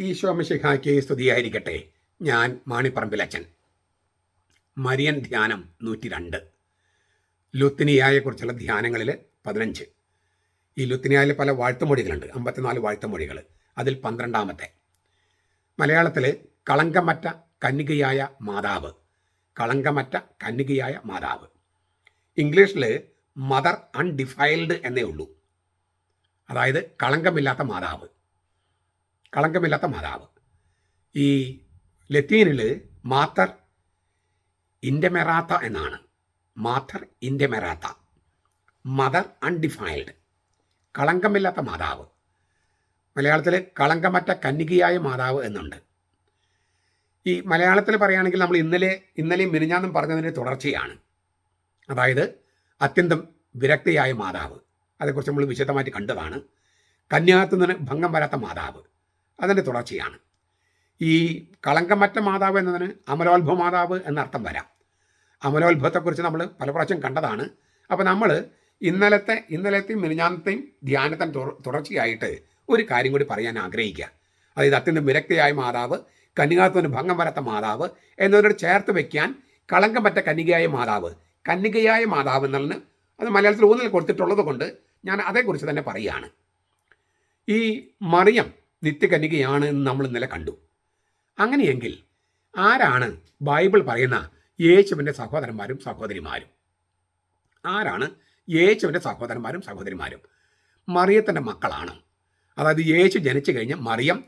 ഈശോമിഷിഹായ്ക്ക് സ്തുതിയായിരിക്കട്ടെ. ഞാൻ മാണിപ്പറമ്പിലച്ചൻ മരിയൻ ധ്യാനം നൂറ്റി രണ്ട് ലുത്തിനിയായെക്കുറിച്ചുള്ള ധ്യാനങ്ങളിൽ പതിനഞ്ച്. ഈ ലുത്തിനിയായിൽ പല വാഴ്ത്തുമൊഴികളുണ്ട്. അമ്പത്തിനാല് വാഴ്ത്തുമൊഴികൾ അതിൽ പന്ത്രണ്ടാമത്തെ. മലയാളത്തിലെ കളങ്കമറ്റ കന്യകയായ മാതാവ്. കളങ്കമറ്റ കന്യകയായ മാതാവ്. ഇംഗ്ലീഷിൽ മദർ അൺഡിഫൈൽഡ് എന്നേ ഉള്ളൂ. അതായത് കളങ്കമില്ലാത്ത മാതാവ്. കളങ്കമില്ലാത്ത മാതാവ്. ഈ ലത്തീനിൽ മാത്തർ ഇൻഡമെറാത്ത എന്നാണ്. മാത്തർ ഇൻഡമെറാത്ത മദർ അൺഡിഫൈൽഡ് കളങ്കമില്ലാത്ത മാതാവ്. മലയാളത്തിൽ കളങ്കമറ്റ കന്യകയായ മാതാവ് എന്നുണ്ട്. ഈ മലയാളത്തിൽ പറയുകയാണെങ്കിൽ നമ്മൾ ഇന്നലെ ഇന്നലെയും മിനിഞ്ഞാന്നും പറഞ്ഞതിന്റെ തുടർച്ചയാണ്. അതായത് അത്യന്തം വിരക്തിയായ മാതാവ്. അതേക്കുറിച്ച് നമ്മൾ വിശദമായിട്ട് കണ്ടതാണ്. കന്യാകത്തുനിന്ന് ഭംഗം വരാത്ത മാതാവ്. അതിന്റെ തുടർച്ചയാണ്. ഈ കളങ്കമറ്റ മാതാവ് എന്നതിന് അമലോത്ഭവ മാതാവ് എന്നർത്ഥം വരാം. അമലോത്ഭവത്തെക്കുറിച്ച് നമ്മൾ പല പ്രാവശ്യം കണ്ടതാണ്. അപ്പോൾ നമ്മൾ ഇന്നലത്തെ ഇന്നലത്തെയും മിനിഞ്ഞാന്നത്തെയും ധ്യാനത്തിന് തുടർച്ചയായിട്ട് ഒരു കാര്യം കൂടി പറയാൻ ആഗ്രഹിക്കുക. അതായത് അത്യന്തം വിരക്തിയായ മാതാവ് കന്യകാത്വന് ഭംഗം വരത്ത മാതാവ് എന്നതിനോട് ചേർത്ത് വയ്ക്കാൻ കളങ്കം പറ്റ കന്യകയായ മാതാവ് കന്യകയായ മാതാവ് എന്നതിന് അത് മലയാളത്തിൽ ഊന്നൽ കൊടുത്തിട്ടുള്ളത് കൊണ്ട് ഞാൻ അതേക്കുറിച്ച് തന്നെ പറയുകയാണ്. ഈ മറിയം നിത്യകന്യകയാണ് എന്ന് നമ്മൾ ഇന്നലെ കണ്ടു. അങ്ങനെയെങ്കിൽ ആരാണ് ബൈബിൾ പറയുന്ന യേശുവിന്റെ സഹോദരന്മാരും സഹോദരിമാരും? ആരാണ് യേശുവിന്റെ സഹോദരന്മാരും സഹോദരിമാരും? മറിയത്തിന്റെ മക്കളാണ്. അതായത് യേശു ജനിച്ചു കഴിഞ്ഞ മറിയം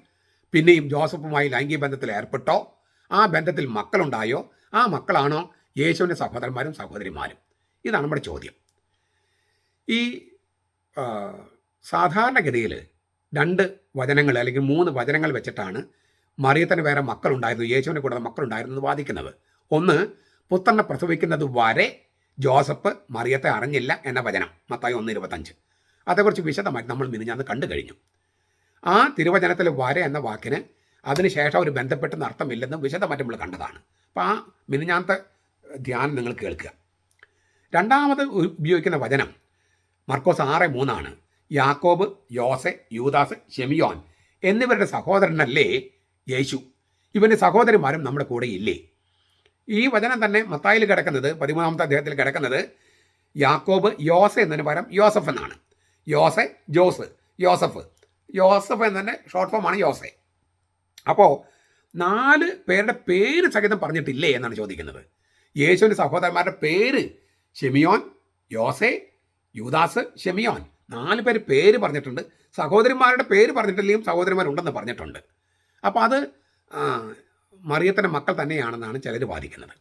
പിന്നെയും ജോസഫുമായി ലൈംഗിക ബന്ധത്തിൽ ഏർപ്പെട്ടോ ആ ബന്ധത്തിൽ മക്കളുണ്ടായോ ആ മക്കളാണോ യേശുവിന്റെ സഹോദരന്മാരും സഹോദരിമാരും? ഇതാണ് നമ്മുടെ ചോദ്യം. ഈ സാധാരണഗതിയിൽ രണ്ട് വചനങ്ങൾ അല്ലെങ്കിൽ മൂന്ന് വചനങ്ങൾ വെച്ചിട്ടാണ് മറിയത്തിന് വേറെ മക്കളുണ്ടായിരുന്നു യേശുവിനെ കൂടാതെ മക്കളുണ്ടായിരുന്നു വാദിക്കുന്നത്. ഒന്ന് പുത്രനെ പ്രസവിക്കുന്നത് വരെ ജോസഫ് മറിയത്തെ അറിഞ്ഞില്ല എന്ന വചനം മത്തായി ഒന്ന് ഇരുപത്തഞ്ച്. അതേക്കുറിച്ച് വിശദമായി നമ്മൾ മിനിഞ്ഞാന്ന് കണ്ടു കഴിഞ്ഞു. ആ തിരുവചനത്തിൽ വരെ എന്ന വാക്കിന് അതിനുശേഷം ഒരു ബന്ധപ്പെട്ടെന്ന് അർത്ഥമില്ലെന്നും വിശദമായിട്ട് നമ്മൾ കണ്ടതാണ്. അപ്പോൾ ആ മിനിഞ്ഞാന്നത്തെ ധ്യാനം നിങ്ങൾ കേൾക്കുക. രണ്ടാമത് ഉപയോഗിക്കുന്ന വചനം മർക്കോസ് ആറ് മൂന്നാണ്. യാക്കോബ് യോസെ യൂദാസ് ഷെമിയോൻ എന്നിവരുടെ സഹോദരനല്ലേ യേശു. ഇവന്റെ സഹോദരന്മാരും നമ്മുടെ കൂടെ ഇല്ലേ? ഈ വചനം തന്നെ മത്തായിൽ കിടക്കുന്നത് പതിമൂന്നാമത്തെ അദ്ദേഹത്തിൽ കിടക്കുന്നത് യാക്കോബ് യോസെ എന്നതിന് പകരം യോസഫ് എന്നാണ്. യോസെ ജോസ് യോസഫ്. യോസഫ് എന്നതിന്റെ ഷോർട്ട് ഫോമാണ് യോസെ. അപ്പോൾ നാല് പേരുടെ പേര് സഹിതം പറഞ്ഞിട്ടില്ലേ എന്നാണ് ചോദിക്കുന്നത്. യേശുവിന്റെ സഹോദരന്മാരുടെ പേര് ഷെമിയോൻ യോസെ യൂദാസ് ഷെമിയോൻ നാല് പേര് പേര് പറഞ്ഞിട്ടുണ്ട്. സഹോദരിമാരുടെ പേര് പറഞ്ഞിട്ടില്ലെങ്കിലും സഹോദരിമാരുണ്ടെന്ന് പറഞ്ഞിട്ടുണ്ട്. അപ്പോൾ അത് മറിയത്തിന്റെ മക്കൾ തന്നെയാണെന്നാണ് ചിലർ വാദിക്കുന്നത്.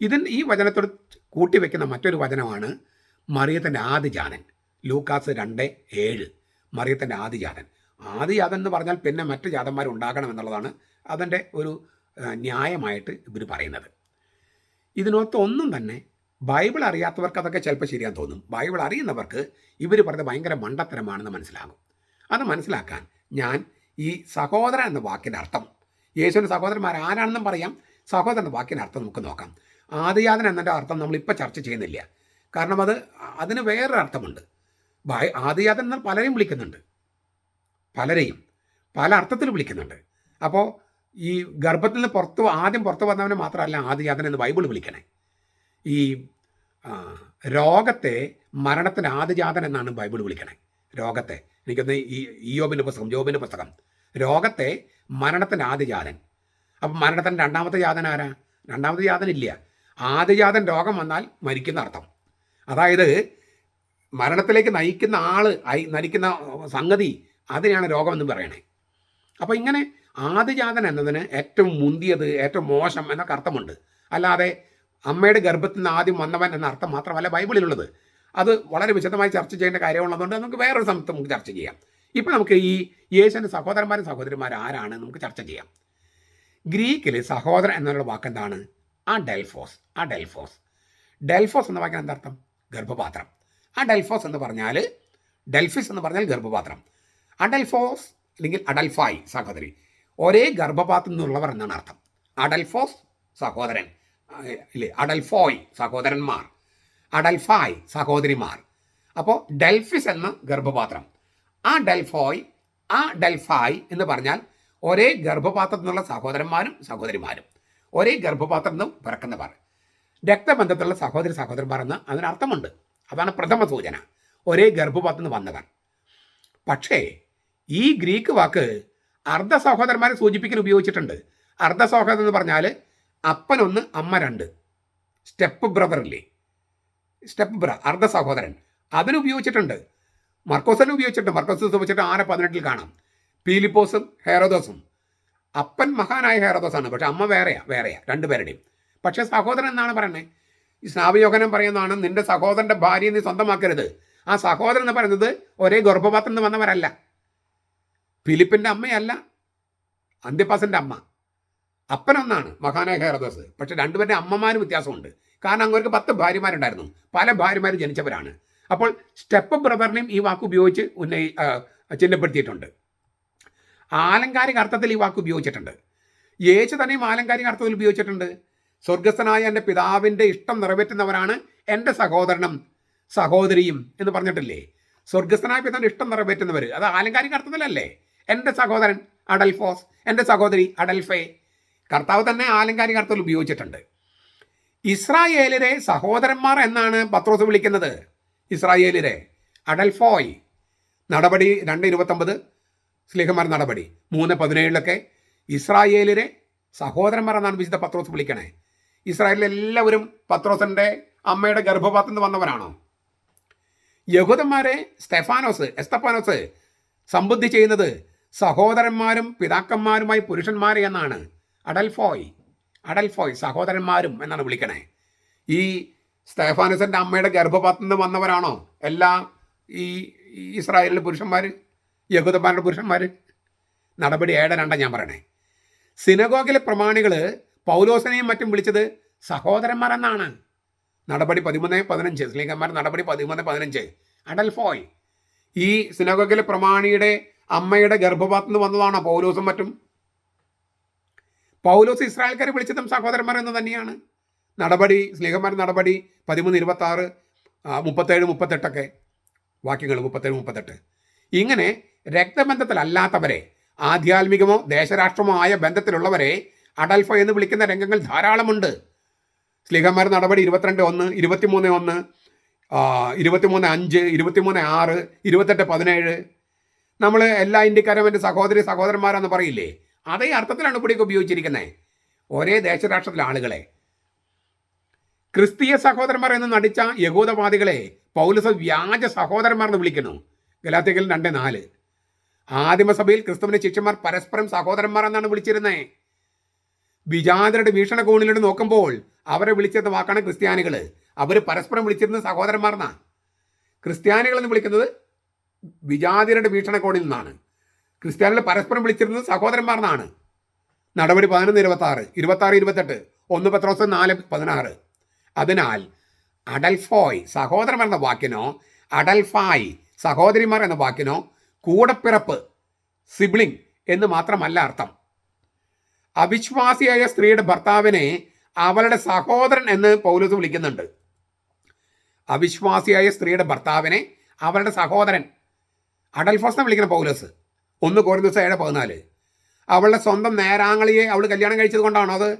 ഇതിൽ ഈ വചനത്തോട് കൂട്ടിവെക്കുന്ന മറ്റൊരു വചനമാണ് മറിയത്തിന്റെ ആദിജാതൻ ലൂക്കാസ് രണ്ട് ഏഴ്. മറിയത്തിന്റെ ആദിജാതൻ ആദിജാതൻ എന്ന് പറഞ്ഞാൽ പിന്നെ മറ്റ് ജാതന്മാർ ഉണ്ടാകണം എന്നുള്ളതാണ് അതിന്റെ ഒരു ന്യായമായിട്ട് ഇവർ പറയുന്നത്. ഇതിനകത്ത് ഒന്നും തന്നെ ബൈബിൾ അറിയാത്തവർക്ക് അതൊക്കെ ചിലപ്പോൾ ശരിയാൻ തോന്നും. ബൈബിൾ അറിയുന്നവർക്ക് ഇവർ പറഞ്ഞത് ഭയങ്കര മണ്ടത്തരമാണെന്ന് മനസ്സിലാകും. അത് മനസ്സിലാക്കാൻ ഞാൻ ഈ സഹോദരൻ എന്ന വാക്കിന്റെ അർത്ഥം യേശുവിന്റെ സഹോദരന്മാർ ആരാണെന്നും പറയാം സഹോദരൻ എന്ന വാക്കിന്റെ അർത്ഥം നമുക്ക് നോക്കാം. ആദിയാതൻ എന്നതിന്റെ അർത്ഥം നമ്മളിപ്പോൾ ചർച്ച ചെയ്യുന്നില്ല. കാരണം അത് അതിന് വേറൊരു അർത്ഥമുണ്ട്. ആദിയാതൻ എന്ന് പലരെയും വിളിക്കുന്നുണ്ട്. പലരെയും പല അർത്ഥത്തിൽ വിളിക്കുന്നുണ്ട്. അപ്പോൾ ഈ ഗർഭത്തിൽ നിന്ന് പുറത്ത് ആദ്യം പുറത്ത് വന്നവനെ മാത്രമല്ല ആദിജാതൻ എന്ന് ബൈബിൾ വിളിക്കണേ. ഈ രോഗത്തെ മരണത്തിന് ആദിജാതൻ എന്നാണ് ബൈബിൾ വിളിക്കണേ. രോഗത്തെ. എനിക്കൊന്ന് ഈ ഇയോബിന്റെ പുസ്തകം ജോബിന്റെ പുസ്തകം. രോഗത്തെ മരണത്തിന്റെ ആദിജാതൻ അപ്പം മരണത്തിന്റെ രണ്ടാമത്തെ ജാതൻ ആരാ? രണ്ടാമത്തെ ജാതൻ ഇല്ല. ആദിജാതൻ രോഗം വന്നാൽ മരിക്കുന്ന അർത്ഥം. അതായത് മരണത്തിലേക്ക് നയിക്കുന്ന ആൾ നയിക്കുന്ന സംഗതി അതിനെയാണ് രോഗമെന്ന് പറയണേ. അപ്പോൾ ഇങ്ങനെ ആദിജാതൻ എന്നതിന് ഏറ്റവും മുന്തിയത് ഏറ്റവും മോശം എന്നൊക്കെ അർത്ഥമുണ്ട്. അല്ലാതെ അമ്മയുടെ ഗർഭത്തിൽ നിന്ന് ആദ്യം വന്നവൻ എന്ന അർത്ഥം മാത്രമല്ല ബൈബിളിലുള്ളത്. അത് വളരെ വിശദമായി ചർച്ച ചെയ്യേണ്ട കാര്യമുള്ളതുകൊണ്ട് നമുക്ക് വേറൊരു സമയത്ത് നമുക്ക് ചർച്ച ചെയ്യാം. ഇപ്പം നമുക്ക് ഈ യേശുവിന്റെ സഹോദരന്മാരും സഹോദരിമാരും ആരാണ് നമുക്ക് ചർച്ച ചെയ്യാം. ഗ്രീക്കിൽ സഹോദരൻ എന്നുള്ള വാക്ക് എന്താണ് ആ ഡെൽഫോസ് ആ ഡെൽഫോസ് ഡെൽഫോസ് എന്ന വാക്കിന് എന്താർത്ഥം ഗർഭപാത്രം. ആ ഡെൽഫോസ് എന്ന് പറഞ്ഞാൽ ഡെൽഫിസ് എന്ന് പറഞ്ഞാൽ ഗർഭപാത്രം. അഡൽഫോസ് അല്ലെങ്കിൽ അഡൽഫായി സഹോദരി. ഒരേ ഗർഭപാത്രത്തിൽ നിന്നുള്ളവർ എന്നാണ് അർത്ഥം. അഡൽഫോസ് സഹോദരൻ. ഇല്ലേ അഡൽഫോയ് സഹോദരന്മാർ. അഡൽഫായ് സഹോദരിമാർ. അപ്പോൾ ഡെൽഫിസ് എന്ന ഗർഭപാത്രം. ആ ഡെൽഫോയ് ആ ഡെൽഫായ് എന്ന് പറഞ്ഞാൽ ഒരേ ഗർഭപാത്രത്തിൽ നിന്നുള്ള സഹോദരന്മാരും സഹോദരിമാരും. ഒരേ ഗർഭപാത്രത്തിൽ നിന്നും പിറക്കുന്നവർ. രക്തബന്ധത്തിലുള്ള സഹോദരി സഹോദരന്മാർ എന്ന് അതിനർത്ഥമുണ്ട്. അതാണ് പ്രഥമ സൂചന. ഒരേ ഗർഭപാത്രത്തിൽ നിന്ന് വന്നവർ. പക്ഷേ ഈ ഗ്രീക്ക് വാക്ക് അർദ്ധ സഹോദരന്മാരെ സൂചിപ്പിക്കാൻ ഉപയോഗിച്ചിട്ടുണ്ട്. അർദ്ധ സഹോദരൻ എന്ന് പറഞ്ഞാൽ അപ്പനൊന്ന് അമ്മ രണ്ട്. സ്റ്റെപ്പ് ബ്രദറില്ലേ? സ്റ്റെപ്പ് ബ്ര അർദ്ധ സഹോദരൻ. അതിനുപയോഗിച്ചിട്ടുണ്ട് മർക്കോസിനെ ഉപയോഗിച്ചിട്ടുണ്ട്. മർക്കോസ് ഉപയോഗിച്ചിട്ട് ആറ് പതിനെട്ടിൽ കാണാം? പീലിപ്പോസും ഹേറോദോസും. അപ്പൻ മഹാനായ ഹേറോദോസാണ്. പക്ഷെ അമ്മ വേറെയാ വേറെയാ രണ്ടുപേരുടെയും പക്ഷേ സഹോദരൻ എന്നാണ് പറയുന്നത് ഈ സ്നാവയോഹനം പറയുന്നതാണ് നിന്റെ സഹോദരന്റെ ഭാര്യ നീ സ്വന്തമാക്കരുത്. ആ സഹോദരൻ എന്ന് പറയുന്നത് ഒരേ ഗർഭപാത്രത്തിൽ നിന്ന് വന്നവരല്ല. ഫിലിപ്പിന്റെ അമ്മയല്ല അന്തിപ്പാസിന്റെ അമ്മ. അപ്പനൊന്നാണ് മഹാനായ ഹേറദോസ് പക്ഷെ രണ്ടുപേരുടെ അമ്മമാരും വ്യത്യാസമുണ്ട്. കാരണം അങ്ങോട്ട് പത്ത് ഭാര്യമാരുണ്ടായിരുന്നു. പല ഭാര്യമാരും ജനിച്ചവരാണ്. അപ്പോൾ സ്റ്റെപ്പ് ബ്രദറിനെയും ഈ വാക്ക് ഉപയോഗിച്ച് ഉന്നയി ചിഹ്നപ്പെടുത്തിയിട്ടുണ്ട്. ആലങ്കാരിക അർത്ഥത്തിൽ ഈ വാക്ക് ഉപയോഗിച്ചിട്ടുണ്ട്. യേശു തന്നെയും ആലങ്കാരിക അർത്ഥത്തിൽ ഉപയോഗിച്ചിട്ടുണ്ട്. സ്വർഗസ്ഥനായ എന്റെ പിതാവിന്റെ ഇഷ്ടം നിറവേറ്റുന്നവരാണ് എന്റെ സഹോദരനും സഹോദരിയും എന്ന് പറഞ്ഞിട്ടില്ലേ? സ്വർഗസ്ഥനായ പിതാവിന്റെ ഇഷ്ടം നിറവേറ്റുന്നവർ അത് ആലങ്കാരിക അർത്ഥത്തിലല്ലേ? എന്റെ സഹോദരൻ അഡൽഫോസ് എന്റെ സഹോദരി അഡൽഫേ കർത്താവ് തന്നെ ആലങ്കാരിക അർത്ഥത്തിൽ ഉപയോഗിച്ചിട്ടുണ്ട്. ഇസ്രായേലിലെ സഹോദരന്മാർ എന്നാണ് പത്രോസ് വിളിക്കുന്നത്. ഇസ്രായേലിലെ അഡൽഫോയ് നടപടി രണ്ട് ഇരുപത്തൊമ്പത് സ്ലീഹന്മാർ നടപടി. മൂന്ന് പതിനേഴിലൊക്കെ ഇസ്രായേലിലെ സഹോദരന്മാർ എന്നാണ് വിശുദ്ധ പത്രോസ് വിളിക്കണേ. ഇസ്രായേലിലെല്ലാവരും പത്രോസിന്റെ അമ്മയുടെ ഗർഭപാത്രം വന്നവരാണോ? യഹൂദന്മാരെ സ്റ്റെഫാനോസ് എസ്തഫാനോസ് സംബുദ്ധി ചെയ്യുന്നത് സഹോദരന്മാരും പിതാക്കന്മാരുമായി പുരുഷന്മാരെ എന്നാണ്. അഡൽഫോയ് അഡൽഫോയ് സഹോദരന്മാരും എന്നാണ് വിളിക്കണേ. ഈ സ്തേഫാനസിന്റെ അമ്മയുടെ ഗർഭപാത്രത്തിൽ നിന്ന് വന്നവരാണോ? എല്ലാ ഈ ഇസ്രായേലിലെ പുരുഷന്മാർ യഹൂദന്മാരുടെ പുരുഷന്മാർ നടപടി ഏഴ് രണ്ടാണ് ഞാൻ പറയണേ. സിനഗോഗിലെ പ്രമാണികൾ പൗലോസിനെയും മറ്റും വിളിച്ചത് സഹോദരന്മാരെന്നാണ്. നടപടി പതിമൂന്ന് പതിനഞ്ച് സ്ലീഹന്മാർ നടപടി പതിമൂന്ന് പതിനഞ്ച്. അഡൽഫോയ് ഈ സിനഗോഗിലെ പ്രമാണിയുടെ അമ്മയുടെ ഗർഭപാത്രത്തിൽ നിന്ന് വന്നതാണോ? പൗലോസും മറ്റും? പൗലോസ് ഇസ്രായേൽക്കാരെ വിളിച്ചതും സഹോദരന്മാർ എന്ന് തന്നെയാണ്. നടപടി സ്നേഹന്മാർ നടപടി പതിമൂന്ന് ഇരുപത്തി ആറ് മുപ്പത്തേഴ് മുപ്പത്തെട്ടൊക്കെ വാക്യങ്ങൾ മുപ്പത്തേഴ് മുപ്പത്തെട്ട്. ഇങ്ങനെ രക്തബന്ധത്തിലല്ലാത്തവരെ ആധ്യാത്മികമോ ദേശരാഷ്ട്രമോ ആയ ബന്ധത്തിലുള്ളവരെ അഡൽഫ എന്ന് വിളിക്കുന്ന രംഗങ്ങൾ ധാരാളമുണ്ട്. സ്ലിഹന്മാർ നടപടി ഇരുപത്തിരണ്ട് ഒന്ന് ഇരുപത്തിമൂന്ന് ഒന്ന് ഇരുപത്തിമൂന്ന് അഞ്ച് ഇരുപത്തിമൂന്ന് ആറ് ഇരുപത്തെട്ട് പതിനേഴ്. നമ്മൾ എല്ലാ ഇന്ത്യക്കാരും എന്റെ സഹോദരി സഹോദരന്മാരെന്ന് പറയില്ലേ? അതേ അർത്ഥത്തിലാണ് ഇവിടെയൊക്കെ ഉപയോഗിച്ചിരിക്കുന്നത് ഒരേ ദേശരാഷ്ട്രത്തിലെ ആളുകളെ. ക്രിസ്തീയ സഹോദരന്മാർ എന്ന് നടിച്ച യഹൂദവാദികളെ പൗലസ് വ്യാജ സഹോദരന്മാർ എന്ന് വിളിക്കുന്നു. ഗലാത്തികൾ രണ്ട് നാല്. ആദിമസഭയിൽ ക്രിസ്തുവിന്റെ ശിഷ്യന്മാർ പരസ്പരം സഹോദരന്മാർ എന്നാണ് വിളിച്ചിരുന്നത് വിജാതരുടെ വീക്ഷണകോണിലൂടെ നോക്കുമ്പോൾ അവരെ വിളിച്ചത് വാക്കാണ് ക്രിസ്ത്യാനികൾ അവർ പരസ്പരം വിളിച്ചിരുന്നത് സഹോദരന്മാർ ക്രിസ്ത്യാനികളെന്ന് വിളിക്കുന്നത് വിജാതിരുടെ വീക്ഷണകോണിൽ നിന്നാണ്. ക്രിസ്ത്യാനികൾ പരസ്പരം വിളിച്ചിരുന്നത് സഹോദരന്മാർ എന്നാണ് നടപടി പതിനൊന്ന് ഇരുപത്തി ആറ് ഇരുപത്തി ആറ് ഇരുപത്തെട്ട് ഒന്ന് പത്രോസ് നാല് പതിനാറ്. അതിനാൽ അഡൽഫോയ് സഹോദരൻ എന്ന വാക്കിനോ അഡൽഫായ് സഹോദരിമാർ എന്ന വാക്കിനോ കൂടപ്പിറപ്പ് സിബ്ലിംഗ് എന്ന് മാത്രമല്ല അർത്ഥം. അവിശ്വാസിയായ സ്ത്രീയുടെ ഭർത്താവിനെ അവളുടെ സഹോദരൻ എന്ന് പൗലോസ് വിളിക്കുന്നുണ്ട്. അവിശ്വാസിയായ സ്ത്രീയുടെ ഭർത്താവിനെ അവളുടെ സഹോദരൻ. അഡൽഫോസ് എന്ന് വിളിക്കുന്ന പൗലോസ്. ഒന്ന് കോരി ദിവസം ഏഴ് പതിനാല്. അവളുടെ സ്വന്തം നേരാങ്ങളിയെ അവൾ കല്യാണം കഴിച്ചത് കൊണ്ടാണോ അത്?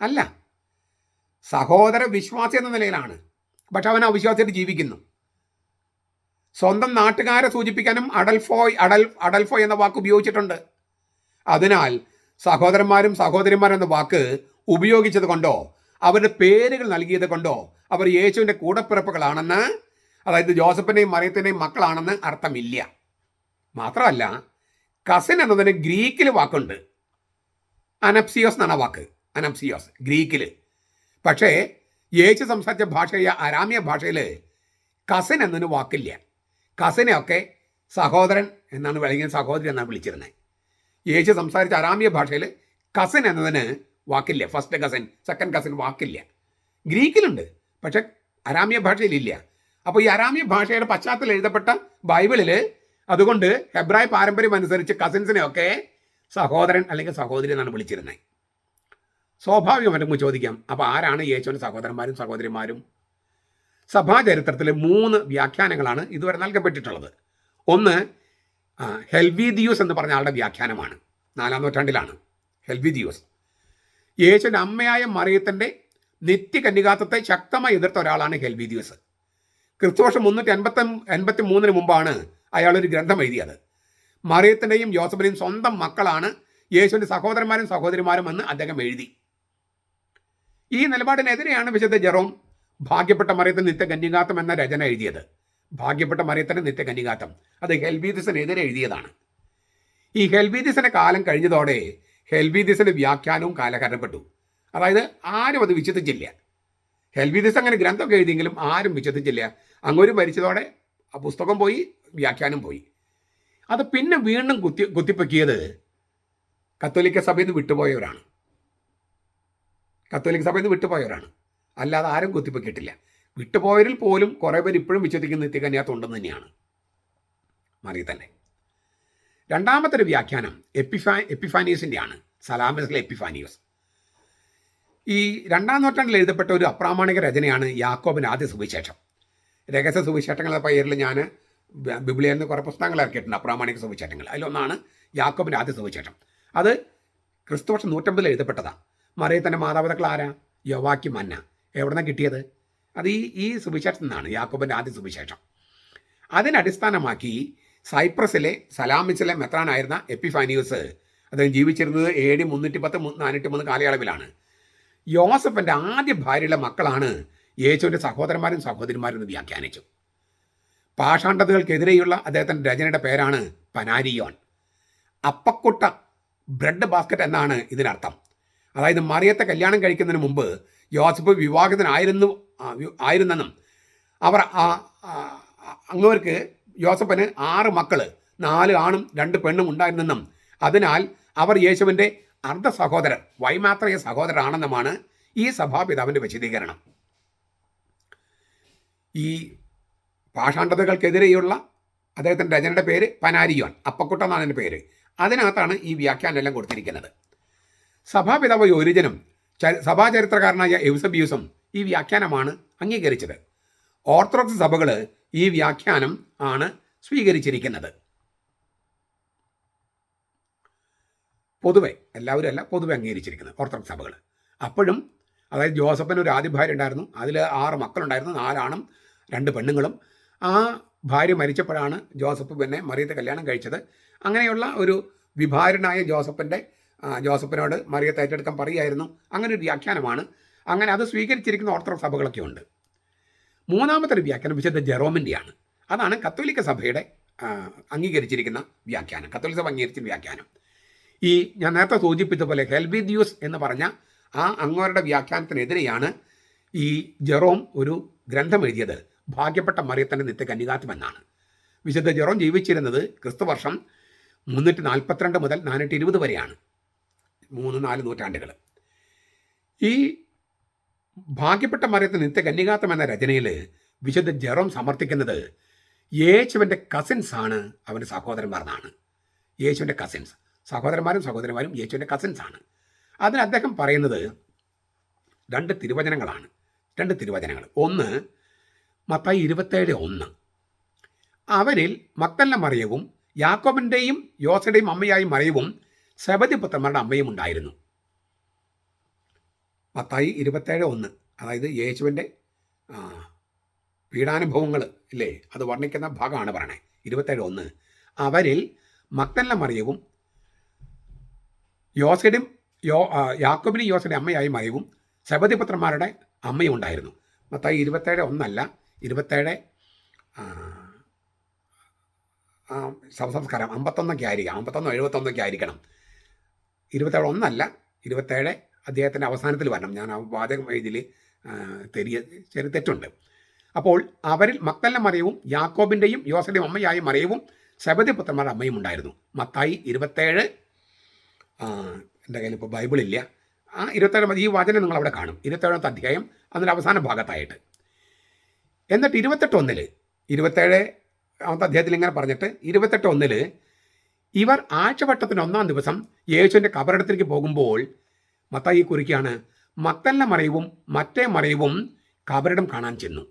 അല്ല. സഹോദര വിശ്വാസി എന്ന നിലയിലാണ്. പക്ഷെ അവൻ അവിശ്വാസിയായിട്ട് ജീവിക്കുന്നു. സ്വന്തം നാട്ടുകാരെ സൂചിപ്പിക്കാനും അഡൽഫോയ് അഡൽ അഡൽഫോയ് എന്ന വാക്ക് ഉപയോഗിച്ചിട്ടുണ്ട്. അതിനാൽ സഹോദരന്മാരും സഹോദരിമാരും എന്ന വാക്ക് ഉപയോഗിച്ചത് കൊണ്ടോ അവരുടെ പേരുകൾ നൽകിയത് കൊണ്ടോ അവർ യേശുവിന്റെ കൂടപ്പിറപ്പുകളാണെന്ന് അതായത് ജോസഫിന്റെയും മറിയത്തിന്റെയും മക്കളാണെന്ന് അർത്ഥമില്ല. മാത്രമല്ല കസിൻ എന്നതിന് ഗ്രീക്കിൽ വാക്കുണ്ട്. അനപ്സിയോസ് എന്നാണ് വാക്ക്. അനപ്സിയോസ് ഗ്രീക്കിൽ പക്ഷേ യേശു സംസാരിച്ച ഭാഷയായ അരാമ്യ ഭാഷയിൽ കസിൻ എന്നതിന് വാക്കില്ല. കസിനെയൊക്കെ സഹോദരൻ എന്നാണ് അല്ലെങ്കിൽ സഹോദരൻ എന്നാണ് വിളിച്ചിരുന്നത് യേശു സംസാരിച്ച അരാമ്യ ഭാഷയിൽ കസിൻ എന്നതിന് വാക്കില്ല. ഫസ്റ്റ് കസിൻ സെക്കൻഡ് കസിൻ വാക്കില്ല. ഗ്രീക്കിലുണ്ട് പക്ഷെ അരാമ്യ ഭാഷയിലില്ല. അപ്പോൾ ഈ അരാമ്യ ഭാഷയുടെ പശ്ചാത്തലം എഴുതപ്പെട്ട ബൈബിളിൽ അതുകൊണ്ട് ഹെബ്രായ പാരമ്പര്യം അനുസരിച്ച് കസിൻസിനെയൊക്കെ സഹോദരൻ അല്ലെങ്കിൽ സഹോദരി എന്നാണ് വിളിച്ചിരുന്നത് സ്വാഭാവികമായിട്ട് നമുക്ക് ചോദിക്കാം. അപ്പോൾ ആരാണ് യേശുവിന്റെ സഹോദരന്മാരും സഹോദരിമാരും? സഭാചരിത്രത്തിൽ മൂന്ന് വ്യാഖ്യാനങ്ങളാണ് ഇതുവരെ നൽകപ്പെട്ടിട്ടുള്ളത്. ഒന്ന് ഹെൽവീദിയൂസ് എന്ന് പറഞ്ഞ ആളുടെ വ്യാഖ്യാനമാണ്. നാലാം നൂറ്റാണ്ടിലാണ്. ഹെൽവിദിയൂസ് യേശുവിന്റെ അമ്മയായ മറിയത്തിന്റെ നിത്യകന്യകാത്വത്തെ ശക്തമായി എതിർത്ത ഒരാളാണ് ഹെൽവിദിയൂസ് ക്രിസ്തുവർഷം മുന്നൂറ്റി എൺപത്തി എൺപത്തി മൂന്നിന് മുമ്പാണ് അയാളൊരു ഗ്രന്ഥം എഴുതിയത് മറിയത്തിന്റെയും ജോസഫിന്റെയും സ്വന്തം മക്കളാണ് യേശുവിന്റെ സഹോദരന്മാരും സഹോദരിമാരും എന്ന് അദ്ദേഹം എഴുതി. ഈ നിലപാടിനെതിരെയാണ് വിശുദ്ധ ജെറോം ഭാഗ്യപ്പെട്ട മറിയത്തിന് നിത്യകന്യകാത്തം എന്ന രചന എഴുതിയത്. ഭാഗ്യപ്പെട്ട മറിയത്തിന്റെ നിത്യകന്യകാത്തം അത് ഹെൽബീദിസിനെതിരെ എഴുതിയതാണ്. ഈ ഹെൽബീദിസിന്റെ കാലം കഴിഞ്ഞതോടെ ഹെൽബീദിസിന്റെ വ്യാഖ്യാനവും കാലഹരണപ്പെട്ടു. അതായത് ആരും അത് വിശ്വസിച്ചില്ല. ഹെൽബീദിസ് അങ്ങനെ ഗ്രന്ഥമൊക്കെ എഴുതിയെങ്കിലും ആരും വിശ്വസിച്ചില്ല. അങ്ങോട്ട് മരിച്ചതോടെ ആ പുസ്തകം പോയി വ്യാഖ്യാനം പോയി. അത് പിന്നെ വീണ്ടും കുത്തി കുത്തിപ്പൊക്കിയത് കത്തോലിക്ക സഭയിൽ നിന്ന് വിട്ടുപോയവരാണ്. കത്തോലിക്ക സഭയിൽ നിന്ന് വിട്ടുപോയവരാണ്. അല്ലാതെ ആരും കുത്തിപ്പൊക്കിയിട്ടില്ല. വിട്ടുപോയവരിൽ പോലും കുറേ പേർ ഇപ്പോഴും വിശ്വസിക്കുന്ന നിത്യകന്യാത്തുണ്ടെന്ന് തന്നെയാണ്. മറിയ തന്നെ രണ്ടാമത്തെ ഒരു വ്യാഖ്യാനം എപ്പിഫാ എപ്പിഫാനിയസിന്റെയാണ് സലാമസിലെ എപ്പിഫാനിയസ് ഈ രണ്ടാം നൂറ്റാണ്ടിൽ എഴുതപ്പെട്ട ഒരു അപ്രാമാണിക രചനയാണ് യാക്കോബിന്റെ ആദ്യ സുവിശേഷം. രഹസ്യ സുവിശേഷങ്ങളുടെ പേരിൽ ഞാൻ ബിബിളിയിൽ നിന്ന് കുറേ പുസ്തകങ്ങൾ ഇറക്കിയിട്ടുണ്ട് അപ്രാമാണിക സുവിശേഷങ്ങൾ. അതിലൊന്നാണ് യാക്കോബിന്റെ ആദ്യ സുവിശേഷം. അത് ക്രിസ്തുവർഷം നൂറ്റമ്പതിൽ എഴുതപ്പെട്ടതാണ് മറിയത്തിന്റെ മാതാപിതാക്കൾ ആരാ? യോവാക്കി മന്ന. എവിടുന്ന കിട്ടിയത്? അത് ഈ ഈ സുവിശേഷത്തിൽ നിന്നാണ് യാക്കോബിന്റെ ആദ്യ സുവിശേഷം. അതിനടിസ്ഥാനമാക്കി സൈപ്രസിലെ സലാമിസിലെ മെത്രാനായിരുന്ന എപ്പിഫാനിയൂസ് അദ്ദേഹം ജീവിച്ചിരുന്നത് ഡി മുന്നൂറ്റി പത്ത് നാനൂറ്റി മൂന്ന് കാലയളവിലാണ്. യോസഫിന്റെ ആദ്യ ഭാര്യയുടെ മക്കളാണ് യേശുവിന്റെ സഹോദരന്മാരും സഹോദരിമാരും എന്ന് വ്യാഖ്യാനിച്ചു. പാഷാണ്ഡതകൾക്കെതിരെയുള്ള അദ്ദേഹത്തിന്റെ രചനയുടെ പേരാണ് പനാരിയോൺ അപ്പക്കുട്ട ബ്രെഡ് ബാസ്ക്കറ്റ് എന്നാണ് ഇതിനർത്ഥം. അതായത് മറിയത്തെ കല്യാണം കഴിക്കുന്നതിന് മുമ്പ് യോസഫ് വിവാഹിതനായിരുന്നു ആയിരുന്നെന്നും അവർ അങ്ങവർക്ക് യോസഫിന് ആറ് മക്കൾ നാല് ആണും രണ്ട് പെണ്ണും ഉണ്ടായിരുന്നെന്നും അതിനാൽ അവർ യേശുവിന്റെ അർദ്ധ സഹോദരൻ വൈമാത്രയ സഹോദരനാണെന്നുമാണ് ഈ സഭാപിതാവിന്റെ വിശദീകരണം. ഈ പാഷാണ്ഡതകൾക്കെതിരെയുള്ള അദ്ദേഹത്തിന്റെ രചനയുടെ പേര് പനാരിയോൻ അപ്പക്കുട്ട എന്നാണ് എന്റെ പേര്. അതിനകത്താണ് ഈ വ്യാഖ്യാനം എല്ലാം കൊടുത്തിരിക്കുന്നത് സഭാപിതാവ് യോരിജനും സഭാചരിത്രകാരനായ എവ്സബിയൂസും ഈ വ്യാഖ്യാനമാണ് അംഗീകരിച്ചത്. ഓർത്തഡോക്സ് സഭകൾ ഈ വ്യാഖ്യാനം ആണ് സ്വീകരിച്ചിരിക്കുന്നത്. പൊതുവെ എല്ലാവരും അല്ല പൊതുവെ അംഗീകരിച്ചിരിക്കുന്നത് ഓർത്തഡോക്സ് സഭകൾ അപ്പോഴും അതായത് ജോസഫിന് ഒരു ആദ്യ ഭാര്യ ഉണ്ടായിരുന്നു. അതിൽ ആറ് മക്കളുണ്ടായിരുന്നു. നാലാണും രണ്ട് പെണ്ണുങ്ങളും. ആ ഭാര്യ മരിച്ചപ്പോഴാണ് ജോസഫ് പിന്നെ മറിയത്തെ കല്യാണം കഴിച്ചത്. അങ്ങനെയുള്ള ഒരു വിഭാരനായ ജോസഫിന്റെ ജോസഫിനോട് മറിയത്തെ ഏറ്റെടുക്കാൻ പറയുമായിരുന്നു അങ്ങനെ ഒരു വ്യാഖ്യാനമാണ്. അങ്ങനെ അത് സ്വീകരിച്ചിരിക്കുന്ന ഓർത്തഡോക്സ് സഭകളൊക്കെ ഉണ്ട്. മൂന്നാമത്തെ ഒരു വ്യാഖ്യാനം വിശുദ്ധ ജെറോമിന്റെയാണ് അതാണ് കത്തോലിക്ക സഭയുടെ അംഗീകരിച്ചിരിക്കുന്ന വ്യാഖ്യാനം. കത്തോലിക്ക സഭ അംഗീകരിച്ച വ്യാഖ്യാനം. ഈ ഞാൻ നേരത്തെ സൂചിപ്പിച്ച പോലെ ഹെൽബിദ്യൂസ് എന്ന് പറഞ്ഞ ആ അങ്ങോരുടെ വ്യാഖ്യാനത്തിനെതിരെയാണ് ഈ ജെറോം ഒരു ഗ്രന്ഥം എഴുതിയത്. ഭാഗ്യപ്പെട്ട മറിയത്തിന്റെ നിത്യ കന്യകാത്വം എന്നാണ് വിശുദ്ധ ജെറോം ജീവിച്ചിരുന്നത് ക്രിസ്തുവർഷം മുന്നൂറ്റി നാൽപ്പത്തിരണ്ട് മുതൽ നാനൂറ്റി ഇരുപത് വരെയാണ്. മൂന്ന് നാല് നൂറ്റാണ്ടുകൾ ഈ ഭാഗ്യപ്പെട്ട മറിയത്തെ നിത്യ കന്യകാത്വം എന്ന രചനയിൽ വിശുദ്ധ ജെറോം സമർത്ഥിക്കുന്നത് യേശുവിന്റെ കസിൻസ് ആണ് അവന്റെ സഹോദരന്മാർന്നാണ് യേശുവിന്റെ കസിൻസ് സഹോദരന്മാരും സഹോദരന്മാരും യേശുവിന്റെ കസിൻസ് ആണ്. അതിന് അദ്ദേഹം പറയുന്നത് രണ്ട് തിരുവചനങ്ങളാണ്. രണ്ട് തിരുവചനങ്ങൾ ഒന്ന് മത്തായി ഇരുപത്തേഴ് ഒന്ന്. അവരിൽ മക്തല്ല മറിയവും യാക്കോബിന്റെയും യോസയുടെയും അമ്മയായി മറിയവും സബദി പുത്രന്മാരുടെ അമ്മയും ഉണ്ടായിരുന്നു. മത്തായി ഇരുപത്തേഴ് ഒന്ന്. അതായത് യേശുവിന്റെ പീഡാനുഭവങ്ങൾ ഇല്ലേ? അത് വർണിക്കുന്ന ഭാഗമാണ് പറയണേ. ഇരുപത്തേഴ് ഒന്ന്. അവരിൽ മക്തല്ല മറിയവും യോസയുടെയും യോ യാക്കോബിനും യോസയുടെ അമ്മയായി മറിയവും സെബതിപുത്രന്മാരുടെ അമ്മയും ഉണ്ടായിരുന്നു. മത്തായി ഇരുപത്തേഴ് ഒന്നല്ല. ഇരുപത്തേഴ് ശവസംസ്കാരം അമ്പത്തൊന്നൊക്കെ ആയിരിക്കാം അമ്പത്തൊന്നോ എഴുപത്തൊന്നൊക്കെ ആയിരിക്കണം ഇരുപത്തേഴ് ഒന്നല്ല ഇരുപത്തേഴ് അദ്ദേഹത്തിന്റെ അവസാനത്തിൽ വരണം. ഞാൻ ആ വാചകം ഇതിൽ തെരിയ ചെറിയ തെറ്റുണ്ട്. അപ്പോൾ അവരിൽ മക്തല്ല മറിയവും യാക്കോബിന്റെയും യോസലിയും അമ്മയായ മറിയവും ശബദി പുത്രന്മാരുടെ അമ്മയും ഉണ്ടായിരുന്നു. മത്തായി ഇരുപത്തേഴ് എന്റെ കയ്യിൽ ഇപ്പോൾ ബൈബിളില്ല. ആ ഇരുപത്തേഴ് മതി. ഈ വാചനം നിങ്ങൾ അവിടെ കാണും. ഇരുപത്തേഴാമത്തെ അധ്യായം അതിന്റെ അവസാന ഭാഗത്തായിട്ട്. എന്നിട്ട് ഇരുപത്തെട്ട് ഒന്നിൽ ഇരുപത്തേഴ് ആമത്തെ അദ്ദേഹത്തിൽ ഇങ്ങനെ പറഞ്ഞിട്ട് ഇരുപത്തെട്ട് ഒന്നിൽ ഇവർ ആഴ്ചവട്ടത്തിന് ഒന്നാം ദിവസം യേശുവിന്റെ കബറിടത്തിലേക്ക് പോകുമ്പോൾ മത്തായി കുറിക്കുകയാണ് മത്തല്ല മറയവും മറ്റേ മറയവും കബറിടം കാണാൻ ചെന്നു.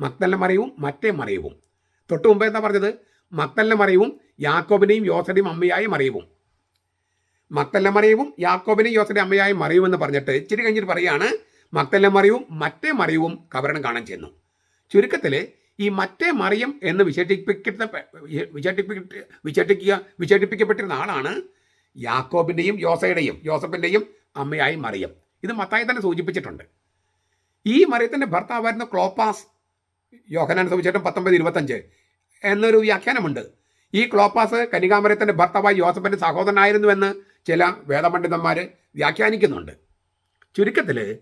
മത്തല്ല മറയവും മറ്റേ മറയവും തൊട്ട് മുമ്പേ എന്താ പറഞ്ഞത്? മത്തല്ല മറയവും യാക്കോബിനെയും യോസയുടെയും അമ്മയായി മറയവും മത്തല്ല മറിയവും യാക്കോബിനെയും യോസന്റെ അമ്മയായി മറിയുമെന്ന് പറഞ്ഞിട്ട് ഇച്ചിരി കഴിഞ്ഞിട്ട് പറയാണ് മത്തല്ല മറിയവും മറ്റേ മറിയവും കബറിടം കാണാൻ ചെന്നു. ചുരുക്കത്തിൽ ഈ മറ്റേ മറിയം എന്ന് വിശേഷിപ്പിക്കുന്ന വിശേഷിപ്പിക്ക വിശേഷിക്കുക വിശേഷിപ്പിക്കപ്പെട്ടിരുന്ന ആളാണ് യാക്കോബിന്റെയും യോസയുടെയും യോസഫിന്റെയും അമ്മയായി മറിയം. ഇത് മത്തായി തന്നെ സൂചിപ്പിച്ചിട്ടുണ്ട്. ഈ മറിയത്തിന്റെ ഭർത്താവായിരുന്ന ക്ലോപ്പാസ് യോഹനാൻ സുവിശേഷം പത്തൊമ്പത് ഇരുപത്തഞ്ച് എന്നൊരു വ്യാഖ്യാനമുണ്ട്. ഈ ക്ലോപ്പാസ് കനികാമരത്തിന്റെ ഭർത്താവായി യോസഫിന്റെ സഹോദരനായിരുന്നുവെന്ന് ചില വേദപണ്ഡിതന്മാർ വ്യാഖ്യാനിക്കുന്നുണ്ട്. ചുരുക്കത്തിൽ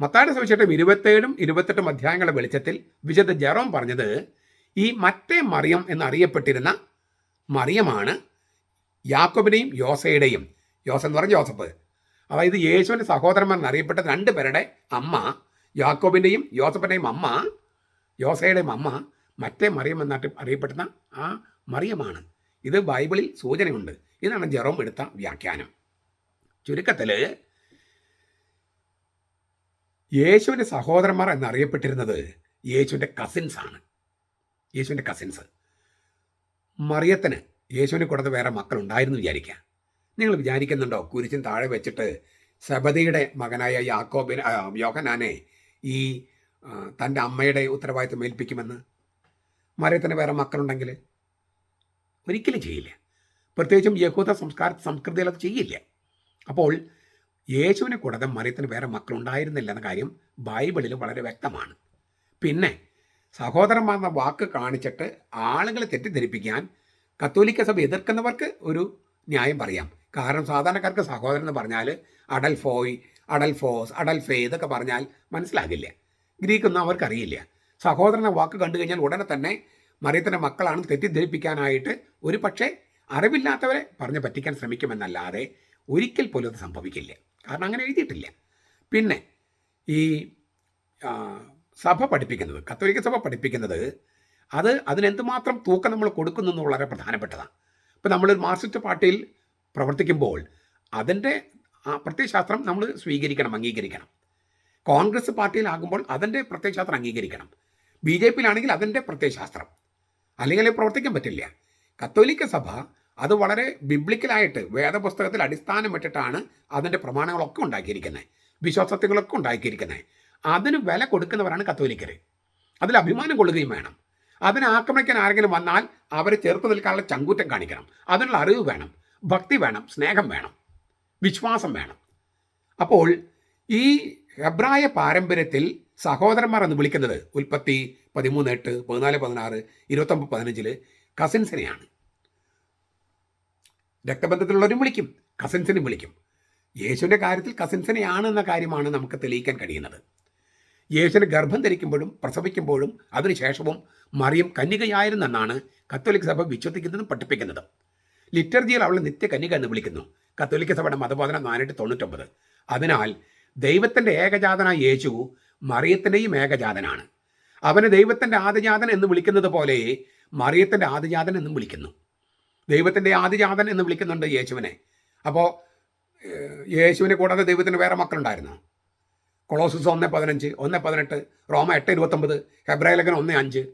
മത്തായുടെ സുവിശേഷം ഇരുപത്തേഴും ഇരുപത്തെട്ടും അധ്യായങ്ങളുടെ വെളിച്ചത്തിൽ വിശുദ്ധ ജെറോം പറഞ്ഞത് ഈ മറ്റേ മറിയം എന്നറിയപ്പെട്ടിരുന്ന മറിയമാണ് യാക്കോബിനെയും യോസയുടെയും യോസ എന്ന് പറഞ്ഞ ജോസഫ് അതായത് യേശുവിന്റെ സഹോദരന്മാർ എന്നറിയപ്പെട്ട രണ്ട് പേരുടെ അമ്മ യാക്കോബിന്റെയും യോസഫിന്റെയും അമ്മ യോസയുടെയും അമ്മ മറ്റേ മറിയം എന്നാട്ട് അറിയപ്പെടുന്ന ആ മറിയമാണ്. ഇത് ബൈബിളിൽ സൂചനയുണ്ട്. ഇതാണ് ജെറോം എടുത്ത വ്യാഖ്യാനം. ചുരുക്കത്തിൽ യേശുവിന്റെ സഹോദരന്മാർ എന്നറിയപ്പെട്ടിരുന്നത് യേശുവിന്റെ കസിൻസ് ആണ്. യേശുവിന്റെ കസിൻസ് മറിയത്തിന് യേശുവിനെ കൂടാതെ വേറെ മക്കളുണ്ടായിരുന്നു വിചാരിക്കുക. നിങ്ങൾ വിചാരിക്കുന്നുണ്ടോ? കുരിശിൻ താഴെ വെച്ചിട്ട് സബദിയുടെ മകനായ യാക്കോബിൻ യോഹനാനെ ഈ തന്റെ അമ്മയുടെ ഉത്തരവാദിത്വം ഏൽപ്പിക്കുമെന്ന്? മറിയത്തിന് വേറെ മക്കളുണ്ടെങ്കിൽ? ഒരിക്കലും ചെയ്യില്ല. പ്രത്യേകിച്ചും യഹൂദ സംസ്കാര സംസ്കൃതിയിൽ അത് ചെയ്യില്ല. അപ്പോൾ യേശുവിനെ കൂടാതെ മറിയത്തിന് വേറെ മക്കളുണ്ടായിരുന്നില്ല എന്ന കാര്യം ബൈബിളിൽ വളരെ വ്യക്തമാണ്. പിന്നെ സഹോദരന്മാർ എന്ന വാക്ക് കാണിച്ചിട്ട് ആളുകളെ തെറ്റിദ്ധരിപ്പിക്കാൻ കത്തോലിക്ക സഭ എതിർക്കുന്നവർക്ക് ഒരു ന്യായം പറയാം. കാരണം സാധാരണക്കാർക്ക് സഹോദരൻ എന്ന് പറഞ്ഞാൽ അഡൽഫോയ് അഡൽഫോസ് അഡൽഫേ ഇതൊക്കെ പറഞ്ഞാൽ മനസ്സിലാകില്ല. ഗ്രീക്കൊന്നും അവർക്കറിയില്ല. സഹോദരൻ എന്ന വാക്ക് കണ്ടു കഴിഞ്ഞാൽ ഉടനെ തന്നെ മറിയത്തിന്റെ മക്കളാണെന്ന് തെറ്റിദ്ധരിപ്പിക്കാനായിട്ട് ഒരു പക്ഷേ അറിവില്ലാത്തവരെ പറഞ്ഞ് പറ്റിക്കാൻ ശ്രമിക്കുമെന്നല്ലാതെ ഒരിക്കൽ പോലും അത് സംഭവിക്കില്ല. കാരണം അങ്ങനെ എഴുതിയിട്ടില്ല. പിന്നെ ഈ സഭ പഠിപ്പിക്കുന്നത് കത്തോലിക്ക സഭ പഠിപ്പിക്കുന്നത് അത് അതിനെന്തുമാത്രം തൂക്കം നമ്മൾ കൊടുക്കുന്നു എന്ന് വളരെ പ്രധാനപ്പെട്ടതാണ്. ഇപ്പം നമ്മളൊരു മാർക്സിസ്റ്റ് പാർട്ടിയിൽ പ്രവർത്തിക്കുമ്പോൾ അതിന്റെ പ്രത്യയശാസ്ത്രം നമ്മൾ സ്വീകരിക്കണം അംഗീകരിക്കണം. കോൺഗ്രസ് പാർട്ടിയിലാകുമ്പോൾ അതിന്റെ പ്രത്യയശാസ്ത്രം അംഗീകരിക്കണം. ബി ജെ പിയിലാണെങ്കിൽ അതിന്റെ പ്രത്യയശാസ്ത്രം. അല്ലെങ്കിൽ പ്രവർത്തിക്കാൻ പറ്റില്ല. കത്തോലിക്ക സഭ അത് വളരെ ബിബ്ലിക്കലായിട്ട് വേദപുസ്തകത്തിൽ അടിസ്ഥാനം ഇട്ടിട്ടാണ് അതിന്റെ പ്രമാണങ്ങളൊക്കെ ഉണ്ടാക്കിയിരിക്കുന്നത്. വിശ്വാസത്വങ്ങളൊക്കെ ഉണ്ടാക്കിയിരിക്കുന്നത്. അതിന് വില കൊടുക്കുന്നവരാണ് കത്തോലിക്കർ അതിൽ അഭിമാനം കൊള്ളുകയും വേണം. അതിനെ ആക്രമിക്കാൻ ആരെങ്കിലും വന്നാൽ അവരെ ചെറുത്ത് നിൽക്കാനുള്ള ചങ്കൂറ്റം കാണിക്കണം. അതിനുള്ള അറിവ് വേണം. ഭക്തി വേണം. സ്നേഹം വേണം. വിശ്വാസം വേണം. അപ്പോൾ ഈ ഹെബ്രായ പാരമ്പര്യത്തിൽ സഹോദരന്മാർ എന്ന് വിളിക്കുന്നത് ഉൽപ്പത്തി പതിമൂന്ന് എട്ട് പതിനാല് പതിനാറ് ഇരുപത്തൊമ്പത് പതിനഞ്ചിൽ കസിൻസിനെയാണ്. രക്തബന്ധത്തിലുള്ളവരും വിളിക്കും കസിൻസിനും വിളിക്കും. യേശുവിന്റെ കാര്യത്തിൽ കസിൻസിനെയാണ് എന്ന കാര്യമാണ് നമുക്ക് തെളിയിക്കാൻ കഴിയുന്നത്. യേശുവിന് ഗർഭം ധരിക്കുമ്പോഴും പ്രസവിക്കുമ്പോഴും അതിനുശേഷവും മറിയം കന്യകയായിരുന്നെന്നാണ് കത്തോലിക് സഭ വിശ്വസിക്കുന്നതും പഠിപ്പിക്കുന്നതും. ലിറ്റർജിയിൽ അവളെ നിത്യ കന്യക എന്ന് വിളിക്കുന്നു. കത്തോലിക്ക സഭയുടെ മതബോധന നാനൂറ്റി തൊണ്ണൂറ്റൊമ്പത്. അതിനാൽ ദൈവത്തിന്റെ ഏകജാതനായ യേശു മറിയത്തിന്റെയും ഏകജാതനാണ്. അവനെ ദൈവത്തിന്റെ ആദിജാതൻ എന്ന് വിളിക്കുന്നത് പോലെ മറിയത്തിന്റെ ആദിജാതൻ എന്നും വിളിക്കുന്നു. ദൈവത്തിന്റെ ആദിജാതൻ എന്ന് വിളിക്കുന്നുണ്ട് യേശുവിനെ. അപ്പോൾ യേശുവിനെ കൂടാതെ ദൈവത്തിന് വേറെ മക്കളുണ്ടായിരുന്നു. കൊളോസസ് ഒന്ന് പതിനഞ്ച് ഒന്ന് പതിനെട്ട് റോമ എട്ട് ഇരുപത്തൊമ്പത് ഹെബ്രായലകൻ ഒന്ന് അഞ്ച്.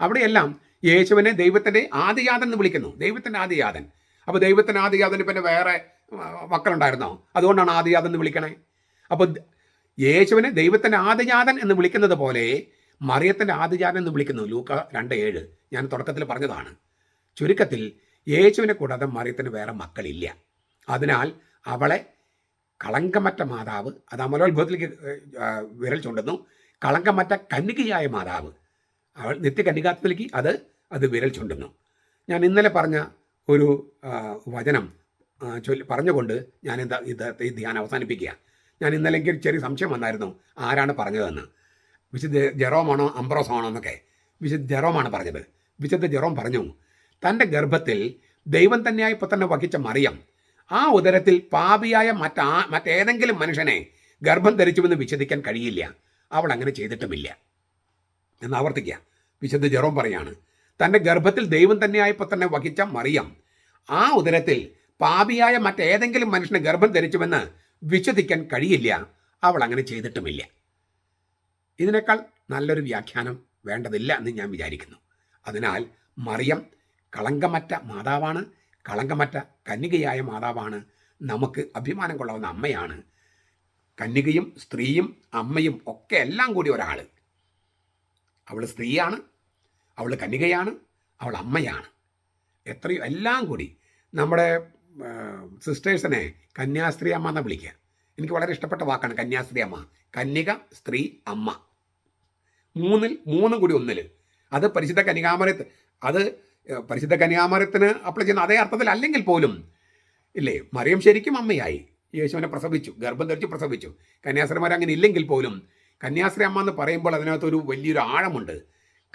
അവിടെയെല്ലാം യേശുവിനെ ദൈവത്തിന്റെ ആദിജാതൻ എന്ന് വിളിക്കുന്നു. ദൈവത്തിന്റെ ആദിജാതൻ. അപ്പോൾ ദൈവത്തിന്റെ ആദിജാതന് പിന്നെ വേറെ മക്കളുണ്ടായിരുന്നോ? അതുകൊണ്ടാണ് ആദിജാതൻ എന്ന് വിളിക്കണേ. അപ്പോൾ യേശുവിനെ ദൈവത്തിന്റെ ആദിജാതൻ എന്ന് വിളിക്കുന്നത് പോലെ മറിയത്തിന്റെ ആദിജാതൻ എന്ന് വിളിക്കുന്നു. ലൂക്ക രണ്ട് ഏഴ്. ഞാൻ തുടക്കത്തിൽ പറഞ്ഞതാണ്. ചുരുക്കത്തിൽ യേശുവിനെ കൂടാതെ മറിയത്തിന് വേറെ മക്കളില്ല. അതിനാൽ അവളെ കളങ്കമറ്റ മാതാവ് അത് അമലോത്ഭവത്തിലേക്ക് വിരൽ ചൂണ്ടുന്നു. കളങ്കമറ്റ കന്യകയായ മാതാവ് അവൾ നിത്യകന്യകാത്വത്തിലേക്ക് അത് അത് വിരൽ ചൂണ്ടുന്നു. ഞാൻ ഇന്നലെ പറഞ്ഞ ഒരു വചനം ചൊല്ലി പറഞ്ഞുകൊണ്ട് ഞാൻ എന്താ ഇത് ഈ ധ്യാനം അവസാനിപ്പിക്കുക. ഞാൻ ഇന്നലെ എനിക്ക് ചെറിയ സംശയം വന്നായിരുന്നു. ആരാണ് പറഞ്ഞതെന്ന്? വിശുദ്ധ ജെറോമാണോ അംബ്രോസ് ആണോ എന്നൊക്കെ. വിശുദ്ധ ജെറോമാണ് പറഞ്ഞത്. വിശുദ്ധ ജെറോം പറഞ്ഞു തന്റെ ഗർഭത്തിൽ ദൈവം തന്നെയായി പുത്രനെ വഹിച്ച മറിയം. ആ ഉദരത്തിൽ പാപിയായ മറ്റാ മറ്റേതെങ്കിലും മനുഷ്യനെ ഗർഭം ധരിച്ചുവെന്ന് വിശദിക്കാൻ കഴിയില്ല. അവൾ അങ്ങനെ ചെയ്തിട്ടുമില്ല. എന്ന് ആവർത്തിക്കുക. വിശുദ്ധ ജെറോം പറയാണ് തന്റെ ഗർഭത്തിൽ ദൈവം തന്നെയായി പുത്രനെ വഹിച്ച മറിയം. ആ ഉദരത്തിൽ പാപിയായ മറ്റേതെങ്കിലും മനുഷ്യനെ ഗർഭം ധരിച്ചുവെന്ന് വിശ്വസിക്കാൻ കഴിയില്ല. അവൾ അങ്ങനെ ചെയ്തിട്ടുമില്ല. ഇതിനേക്കാൾ നല്ലൊരു വ്യാഖ്യാനം വേണ്ടതില്ല എന്ന് ഞാൻ വിചാരിക്കുന്നു. അതിനാൽ മറിയം കളങ്കമറ്റ മാതാവാണ്. കളങ്കമറ്റ കന്യകയായ മാതാവാണ്. നമുക്ക് അഭിമാനം കൊള്ളാവുന്ന അമ്മയാണ്. കന്യകയും സ്ത്രീയും അമ്മയും ഒക്കെ എല്ലാം കൂടി ഒരാൾ അവൾ സ്ത്രീയാണ്. അവൾ കന്യകയാണ്. അവൾ അമ്മയാണ്. എത്രയോ എല്ലാം കൂടി നമ്മുടെ സിസ്റ്റേഴ്സിനെ കന്യാസ്ത്രീ അമ്മ എന്നാണ് വിളിക്കുക എനിക്ക് വളരെ ഇഷ്ടപ്പെട്ട വാക്കാണ് കന്യാസ്ത്രീ അമ്മ. കന്യക സ്ത്രീ അമ്മ. മൂന്നിൽ മൂന്നും കൂടി ഒന്നിൽ അത് പരിശുദ്ധ കന്യകാമരത്ത് അത് പരിശുദ്ധ കന്യാമരത്തിന് അപ്ലൈ ചെയ്യുന്ന അതേ അർത്ഥത്തിൽ അല്ലെങ്കിൽ പോലും ഇല്ലേ? മറിയം ശരിക്കും അമ്മയായി. യേശുവിനെ പ്രസവിച്ചു ഗർഭം ധരിച്ച് പ്രസവിച്ചു. കന്യാസ്ത്രീമാർ അങ്ങനെ ഇല്ലെങ്കിൽ പോലും കന്യാസ്ത്രീ അമ്മ എന്ന് പറയുമ്പോൾ അതിനകത്തൊരു വലിയൊരു ആഴമുണ്ട്.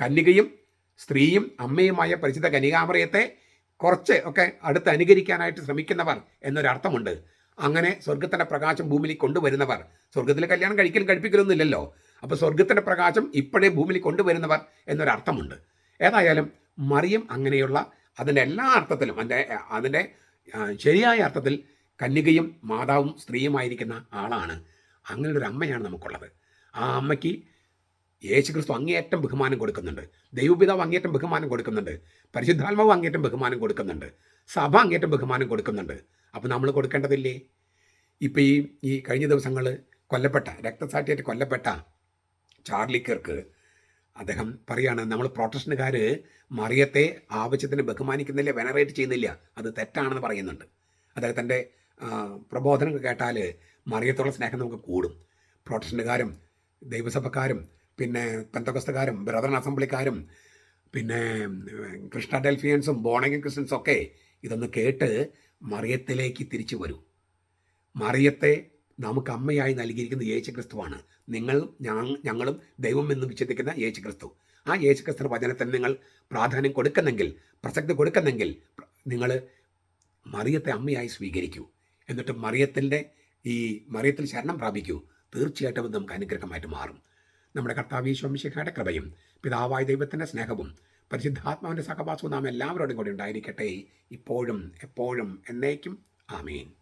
കന്യകയും സ്ത്രീയും അമ്മയുമായ പരിശുദ്ധ കന്യകാമറയത്തെ കുറച്ച് ഒക്കെ അടുത്ത് അനുകരിക്കാനായിട്ട് ശ്രമിക്കുന്നവർ എന്നൊരർത്ഥമുണ്ട്. അങ്ങനെ സ്വർഗത്തിന്റെ പ്രകാശം ഭൂമിയിൽ കൊണ്ടുവരുന്നവർ സ്വർഗത്തിൽ കല്യാണം കഴിക്കലും കഴിപ്പിക്കലൊന്നും ഇല്ലല്ലോ അപ്പോൾ സ്വർഗത്തിന്റെ പ്രകാശം ഇപ്പോഴേ ഭൂമിയിൽ കൊണ്ടുവരുന്നവർ എന്നൊരർത്ഥമുണ്ട്. ഏതായാലും മറിയം അങ്ങനെയുള്ള അതിന്റെ എല്ലാ അർത്ഥത്തിലും അതിന്റെ അതിന്റെ ശരിയായ അർത്ഥത്തിൽ കന്യകയും മാതാവും സ്ത്രീയുമായിരിക്കുന്ന ആളാണ്. അങ്ങനെയുള്ള ഒരു അമ്മയാണ് നമുക്കുള്ളത്. ആ അമ്മയ്ക്ക് യേശുക്രിസ്തു അങ്ങേയറ്റം ബഹുമാനം കൊടുക്കുന്നുണ്ട്. ദൈവപിതാവ് അങ്ങേയറ്റം ബഹുമാനം കൊടുക്കുന്നുണ്ട്. പരിശുദ്ധാത്മാവ് അങ്ങേറ്റം ബഹുമാനം കൊടുക്കുന്നുണ്ട്. സഭ അങ്ങേറ്റം ബഹുമാനം കൊടുക്കുന്നുണ്ട്. അപ്പോൾ നമ്മൾ കൊടുക്കേണ്ടതില്ലേ? ഇപ്പോൾ ഈ ഈ കഴിഞ്ഞ ദിവസങ്ങൾ കൊല്ലപ്പെട്ട രക്തസാക്ഷിയായിട്ട് കൊല്ലപ്പെട്ട ചാർലി കിർക്ക് അദ്ദേഹം പറയാണ് നമ്മൾ പ്രൊട്ടസ്റ്റന്റുകാർ മറിയത്തെ ആവശ്യത്തിന് ബഹുമാനിക്കുന്നില്ല വെനറേറ്റ് ചെയ്യുന്നില്ല. അത് തെറ്റാണെന്ന് പറയുന്നുണ്ട്. അദ്ദേഹത്തിന്റെ പ്രബോധനം കേട്ടാൽ മറിയത്തോളം സ്നേഹം നമുക്ക് കൂടും. പ്രൊട്ടസ്റ്റന്റുകാരും ദൈവസഭക്കാരും പിന്നെ പെന്തകസ്തക്കാരും ബ്രദർ അസംബ്ലിക്കാരും പിന്നെ കൃഷ്ണ ഡെൽഫിയൻസും ക്രിസ്ത്യൻസും ഒക്കെ ഇതൊന്ന് കേട്ട് മറിയത്തിലേക്ക് തിരിച്ചു വരൂ. മറിയത്തെ നമുക്ക് അമ്മയായി നൽകിയിരിക്കുന്ന യേശു ക്രിസ്തുവാണ് നിങ്ങൾ ഞങ്ങളും ദൈവം എന്ന് വിശ്വസിക്കുന്ന യേശു ക്രിസ്തു ആ യേശു ക്രിസ്തു വചനത്തിന് നിങ്ങൾ പ്രാധാന്യം കൊടുക്കുന്നെങ്കിൽ പ്രസക്തി കൊടുക്കുന്നെങ്കിൽ നിങ്ങൾ മറിയത്തെ അമ്മയായി സ്വീകരിക്കൂ. എന്നിട്ട് മറിയത്തിന്റെ ഈ മറിയത്തിൽ ശരണം പ്രാപിക്കൂ. തീർച്ചയായിട്ടും നമുക്ക് അനുഗ്രഹമായിട്ട് മാറും. നമ്മുടെ കർത്താവ് ഈശ്വമിശിഖയുടെ കൃപയും പിതാവായ ദൈവത്തിന്റെ സ്നേഹവും പരിശുദ്ധാത്മാവിന്റെ സഹവാസവും നാം എല്ലാവരോടും കൂടി ഉണ്ടായിരിക്കട്ടെ. ഇപ്പോഴും എപ്പോഴും എന്നേക്കും. ആമീൻ.